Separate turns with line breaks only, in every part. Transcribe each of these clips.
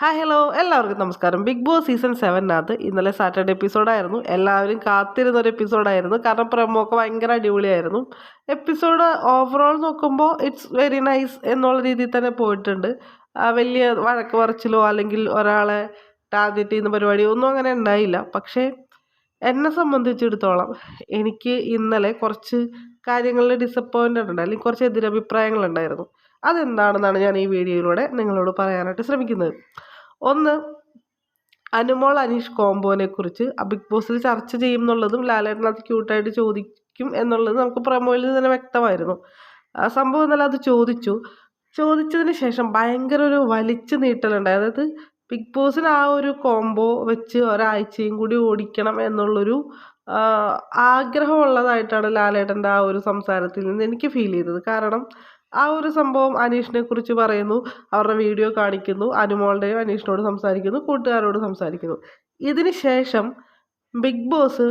Hi hello എല്ലാവർക്കും നമസ്കാരം. Big boss season സെവനകത്ത് ഇന്നലെ സാറ്റർഡേ എപ്പിസോഡായിരുന്നു എല്ലാവരും കാത്തിരുന്ന ഒരു എപ്പിസോഡായിരുന്നു കാരണം പ്രമോ ഒക്കെ ഭയങ്കര അടിപൊളിയായിരുന്നു. എപ്പിസോഡ് ഓവറോൾ നോക്കുമ്പോൾ ഇറ്റ്സ് വെരി നൈസ് എന്നുള്ള രീതിയിൽ തന്നെ പോയിട്ടുണ്ട്. വലിയ വഴക്ക് പറച്ചിലോ അല്ലെങ്കിൽ ഒരാളെ ടാർഗറ്റ് ചെയ്യുന്ന പരിപാടിയോ ഒന്നും അങ്ങനെ ഉണ്ടായില്ല. പക്ഷേ എന്നെ സംബന്ധിച്ചിടത്തോളം എനിക്ക് ഇന്നലെ കുറച്ച് കാര്യങ്ങളിൽ ഡിസപ്പോയിന്റഡ് ഉണ്ട്. അല്ലെങ്കിൽ കുറച്ച് എതിരഭിപ്രായങ്ങളുണ്ടായിരുന്നു അതെന്താണെന്നാണ് ഞാൻ ഈ വീഡിയോയിലൂടെ നിങ്ങളോട് പറയാനായിട്ട് ശ്രമിക്കുന്നത്. ഒന്ന് അനുമോൾ അനീഷ് കോംബോനെ കുറിച്ച് ബിഗ് ബോസിൽ ചർച്ച ചെയ്യും എന്നുള്ളതും ലാലേട്ടനത് ക്യൂട്ടായിട്ട് ചോദിക്കും എന്നുള്ളത് നമുക്ക് പ്രമോയിൽ തന്നെ വ്യക്തമായിരുന്നു. സംഭവം എന്നാൽ അത് ചോദിച്ചു. ചോദിച്ചതിന് ശേഷം ഭയങ്കര ഒരു വലിച്ചു നീട്ടലുണ്ടായി. അതായത് ബിഗ് ബോസിന് ആ ഒരു കോംബോ വെച്ച് ഒരാഴ്ചയും കൂടി ഓടിക്കണം എന്നുള്ളൊരു ആഗ്രഹമുള്ളതായിട്ടാണ് ലാലേട്ടന്റെ ആ ഒരു സംസാരത്തിൽ നിന്ന് എനിക്ക് ഫീൽ ചെയ്തത്. കാരണം ആ ഒരു സംഭവം അനീഷിനെ കുറിച്ച് പറയുന്നു. അവരുടെ വീഡിയോ കാണിക്കുന്നു. അനുമോളുടെയും അനീഷിനോട് സംസാരിക്കുന്നു. കൂട്ടുകാരോട് സംസാരിക്കുന്നു. ഇതിന് ശേഷം ബിഗ് ബോസ്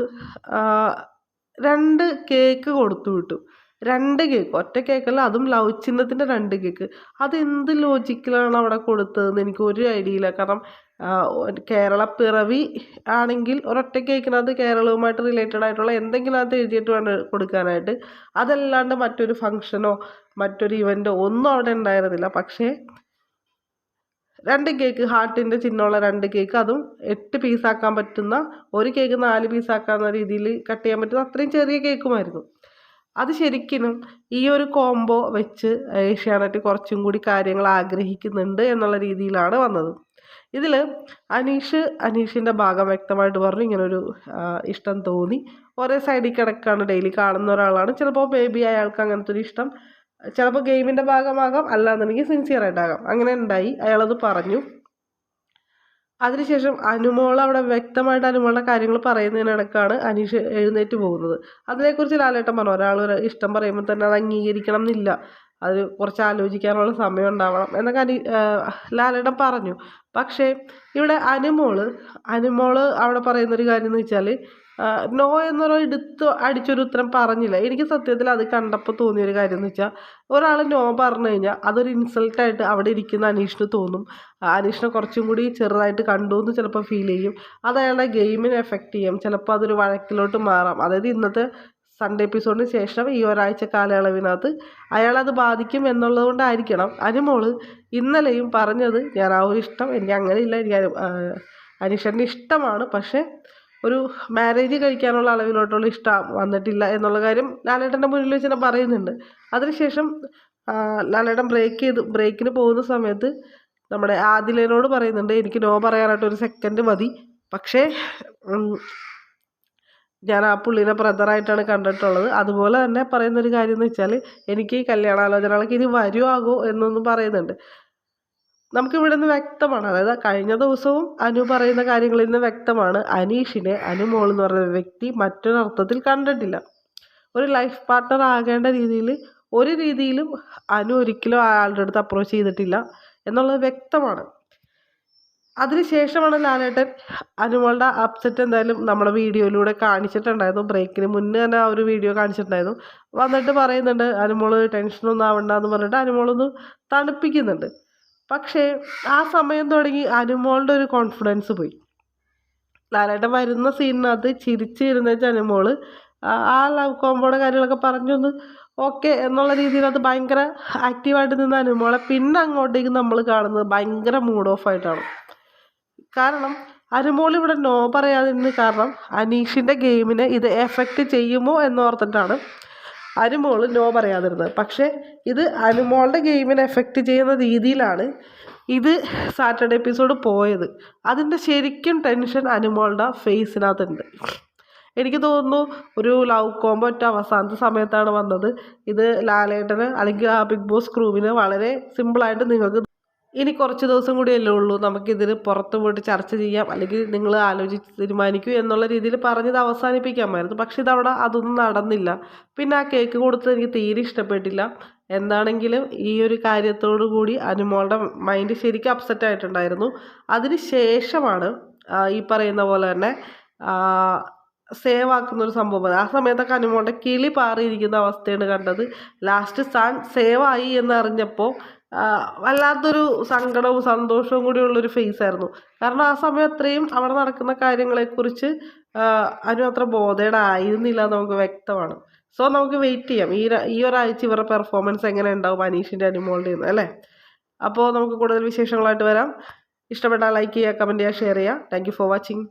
രണ്ട് കേക്ക് കൊടുത്തു വിട്ടു. രണ്ട് കേക്ക്. ഒറ്റ കേക്കല്ല അതും ലവ് ചിഹ്നത്തിന്റെ രണ്ട് കേക്ക്. അതെന്ത് ലോജിക്കിലാണ് അവിടെ കൊടുത്തതെന്ന് എനിക്ക് ഒരു ഐഡിയ ഇല്ല കാരണം കേരള പിറവി ആണെങ്കിൽ ഒരൊറ്റയ്ക്ക് കേക്കിനകത്ത് കേരളവുമായിട്ട് റിലേറ്റഡ് ആയിട്ടുള്ള എന്തെങ്കിലും അത് എഴുതിയിട്ട് വേണം കൊടുക്കാനായിട്ട്. അതല്ലാണ്ട് മറ്റൊരു ഫങ്ഷനോ മറ്റൊരു ഇവന്റോ ഒന്നും അവിടെ ഉണ്ടായിരുന്നില്ല. പക്ഷേ രണ്ട് കേക്ക് ഹാർട്ടിന്റെ ചിഹ്നമുള്ള രണ്ട് കേക്ക് അതും എട്ട് പീസാക്കാൻ പറ്റുന്ന ഒരു കേക്ക് നാല് പീസാക്കാവുന്ന രീതിയിൽ കട്ട് ചെയ്യാൻ പറ്റുന്ന അത്രയും ചെറിയ കേക്കുമായിരുന്നു അത് ശരിക്കും ഈ ഒരു കോംബോ വെച്ച് ഏഷ്യാനെറ്റ് കുറച്ചും കൂടി കാര്യങ്ങൾ ആഗ്രഹിക്കുന്നുണ്ട് എന്നുള്ള രീതിയിലാണ് വന്നത്. ഇതിൽ അനീഷ് അനീഷിന്റെ ഭാഗം വ്യക്തമായിട്ട് പറഞ്ഞു ഇങ്ങനൊരു ഇഷ്ടം തോന്നി. ഒരേ സൈഡിൽ കിടക്കാണ് ഡെയിലി കാണുന്ന ഒരാളാണ്. ചിലപ്പോൾ ബേബി അയാൾക്ക് അങ്ങനത്തെ ഒരു ഇഷ്ടം ചിലപ്പോൾ ഗെയിമിന്റെ ഭാഗമാകാം അല്ലാന്നുണ്ടെങ്കിൽ സിൻസിയർ ആയിട്ടാകാം. അങ്ങനെ ഉണ്ടായി. അയാളത് പറഞ്ഞു. അതിനുശേഷം അനുമോൾ അവിടെ വ്യക്തമായിട്ട് അനുമോളുടെ കാര്യങ്ങൾ പറയുന്നതിനിടക്കാണ് അനീഷ് എഴുന്നേറ്റ് പോകുന്നത്. അതിനെക്കുറിച്ച് ലാലേട്ടൻ പറഞ്ഞു ഒരാൾ ഇഷ്ടം പറയുമ്പോൾ തന്നെ അത് അംഗീകരിക്കണം എന്നില്ല. അത് കുറച്ച് ആലോചിക്കാനുള്ള സമയം ഉണ്ടാവണം എന്നൊക്കെ അനി ലാലേട്ടൻ പറഞ്ഞു. പക്ഷേ ഇവിടെ അനുമോൾ അനുമോൾ അവിടെ പറയുന്നൊരു കാര്യം എന്ന് വെച്ചാൽ നോ എന്നൊരു എടുത്ത് അടിച്ചൊരു ഉത്തരം പറഞ്ഞില്ല. എനിക്ക് സത്യത്തിൽ അത് കണ്ടപ്പോൾ തോന്നിയൊരു കാര്യം എന്ന് വെച്ചാൽ ഒരാൾ നോ പറഞ്ഞു കഴിഞ്ഞാൽ അതൊരു ഇൻസൾട്ടായിട്ട് അവിടെ ഇരിക്കുന്ന അനീഷിന് തോന്നും. അനീഷിനെ കുറച്ചും കൂടി ചെറുതായിട്ട് കണ്ടു എന്ന് ചിലപ്പോൾ ഫീൽ ചെയ്യും. അത് അയാളുടെ ഗെയിമിനെ എഫക്റ്റ് ചെയ്യും. ചിലപ്പോൾ അതൊരു വഴക്കിലോട്ട് മാറാം. അതായത് ഇന്നത്തെ സൺഡേ എപ്പിസോഡിന് ശേഷം ഈ ഒരാഴ്ച കാലയളവിനകത്ത് അയാളത് ബാധിക്കും എന്നുള്ളത് കൊണ്ടായിരിക്കണം അനുമോൾ ഇന്നലെയും പറഞ്ഞത് ഞാൻ ആ ഒരു ഇഷ്ടം എനിക്ക് അങ്ങനെ ഇല്ല എനിക്ക് അനു- ഇഷ്ടമാണ് പക്ഷേ ഒരു മാരേജ് കഴിക്കാനുള്ള അളവിലോട്ടുള്ള ഇഷ്ടം വന്നിട്ടില്ല എന്നുള്ള കാര്യം ലാലേട്ടന്റെ മുന്നിൽ വെച്ച് തന്നെ പറയുന്നുണ്ട്. അതിനുശേഷം ലാലേട്ടൻ ബ്രേക്ക് ചെയ്ത് ബ്രേക്കിന് പോകുന്ന സമയത്ത് നമ്മുടെ ആദിലേനോട് പറയുന്നുണ്ട് എനിക്ക് നോ പറയാനായിട്ട് ഒരു സെക്കൻഡ് മതി. പക്ഷേ ഞാൻ ആ പുള്ളീനെ ബ്രദറായിട്ടാണ് കണ്ടിട്ടുള്ളത്. അതുപോലെ തന്നെ പറയുന്നൊരു കാര്യം എന്ന് വെച്ചാൽ എനിക്ക് ഈ കല്യാണാലോചനകളൊക്കെ ഇനി വരുവാകോ എന്നൊന്നും പറയുന്നുണ്ട്. നമുക്കിവിടെ നിന്ന് വ്യക്തമാണ്. അതായത് കഴിഞ്ഞ ദിവസവും അനു പറയുന്ന കാര്യങ്ങളിൽ നിന്ന് വ്യക്തമാണ്. അനീഷിനെ അനുമോൾ എന്ന് പറയുന്ന വ്യക്തി മറ്റൊരർത്ഥത്തിൽ കണ്ടിട്ടില്ല. ഒരു ലൈഫ് പാർട്ട്ണർ ആകേണ്ട രീതിയിൽ ഒരു രീതിയിലും അനു ഒരിക്കലും അയാളുടെ അടുത്ത് അപ്രോച്ച് ചെയ്തിട്ടില്ല എന്നുള്ളത് വ്യക്തമാണ്. അതിനുശേഷമാണ് ലാലേട്ടൻ അനുമോളുടെ അപ്സെറ്റ് എന്തായാലും നമ്മുടെ വീഡിയോയിലൂടെ കാണിച്ചിട്ടുണ്ടായിരുന്നു. ബ്രേക്കിന് മുന്നേ തന്നെ ആ ഒരു വീഡിയോ കാണിച്ചിട്ടുണ്ടായിരുന്നു. വന്നിട്ട് പറയുന്നുണ്ട് അനുമോൾ ടെൻഷനൊന്നും ആവണ്ട എന്ന് പറഞ്ഞിട്ട് അനുമോളൊന്ന് തണുപ്പിക്കുന്നുണ്ട്. പക്ഷേ ആ സമയം തുടങ്ങി അനുമോളുടെ ഒരു കോൺഫിഡൻസ് പോയി. ലാലേട്ടൻ വരുന്ന സീനിനകത്ത് ചിരിച്ചിരുന്ന അനുമോൾ ആ- ലവ് കോമ്പോടെ കാര്യങ്ങളൊക്കെ പറഞ്ഞൊന്ന് ഓക്കെ എന്നുള്ള രീതിയിൽ അത് ഭയങ്കര ആക്റ്റീവായിട്ട് നിന്ന അനുമോളെ പിന്നെ അങ്ങോട്ടേക്ക് നമ്മൾ കാണുന്നത് ഭയങ്കര മൂഡ് ഓഫ് ആയിട്ടാണ്. കാരണം അനുമോൾ ഇവിടെ നോ പറയാതിരുന്ന. കാരണം അനീഷിന്റെ ഗെയിമിനെ ഇത് എഫക്റ്റ് ചെയ്യുമോ എന്നോർത്തിട്ടാണ് അനുമോൾ നോ പറയാതിരുന്നത്. പക്ഷേ ഇത് അനുമോളുടെ ഗെയിമിനെ എഫക്റ്റ് ചെയ്യുന്ന രീതിയിലാണ് ഇത് സാറ്റർഡേ എപ്പിസോഡ് പോയത്. അതിന്റെ ശരിക്കും ടെൻഷൻ അനുമോളുടെ ഫേസിനകത്തുണ്ട് എനിക്ക് തോന്നുന്നു ഒരു ലവ് കോംബോ ഒറ്റ അവസാനത്തെ സമയത്താണ് വന്നത്. ഇത് ലാലേട്ടന് അല്ലെങ്കിൽ ആ ബിഗ് ബോസ് ക്രൂവിന് വളരെ സിമ്പിളായിട്ട് നിങ്ങൾക്ക് ഇനി കുറച്ച് ദിവസം കൂടിയല്ലേ ഉള്ളൂ. നമുക്കിതിന് പുറത്ത് പോയിട്ട് ചർച്ച ചെയ്യാം. അല്ലെങ്കിൽ നിങ്ങൾ ആലോചിച്ച് തീരുമാനിക്കൂ എന്നുള്ള രീതിയിൽ പറഞ്ഞത് അവസാനിപ്പിക്കാമായിരുന്നു. പക്ഷെ ഇതവിടെ അതൊന്നും നടന്നില്ല. പിന്നെ ആ കേക്ക് കൊടുത്തത് എനിക്ക് തീരെ ഇഷ്ടപ്പെട്ടില്ല. എന്താണെങ്കിലും ഈ ഒരു കാര്യത്തോടു കൂടി അനുമോളുടെ മൈൻഡ് ശരിക്കും അപ്സെറ്റ് ആയിട്ടുണ്ടായിരുന്നു. അതിന് ശേഷമാണ് ഈ പറയുന്ന പോലെ തന്നെ സേവ് ആക്കുന്ന ഒരു സംഭവം ആ സമയത്തൊക്കെ അനുമോളുടെ കിളി പാറിയിരിക്കുന്ന അവസ്ഥയാണ് കണ്ടത്. ലാസ്റ്റ് സാൻ സേവ് ആയി എന്ന് അറിഞ്ഞപ്പോൾ വല്ലാത്തൊരു സങ്കടവും സന്തോഷവും കൂടിയുള്ളൊരു ഫേസ് ആയിരുന്നു. കാരണം ആ സമയം അത്രയും അവിടെ നടക്കുന്ന കാര്യങ്ങളെക്കുറിച്ച് അനു അത്ര ബോധേഡ് ആയിരുന്നില്ല നമുക്ക് വ്യക്തമാണ്. സോ നമുക്ക് വെയിറ്റ് ചെയ്യാം. ഈ ഈ ഒരാഴ്ച ഇവരുടെ പെർഫോമൻസ് എങ്ങനെ ഉണ്ടാവും അനീഷിന്റെ അനുമോളുടെ നിന്ന് അല്ലേ? അപ്പോൾ നമുക്ക് കൂടുതൽ വിശേഷങ്ങളായിട്ട് വരാം. ഇഷ്ടപ്പെട്ടാൽ ലൈക്ക് ചെയ്യുക കമന്റ് ചെയ്യുക ഷെയർ ചെയ്യുക. Thank for watching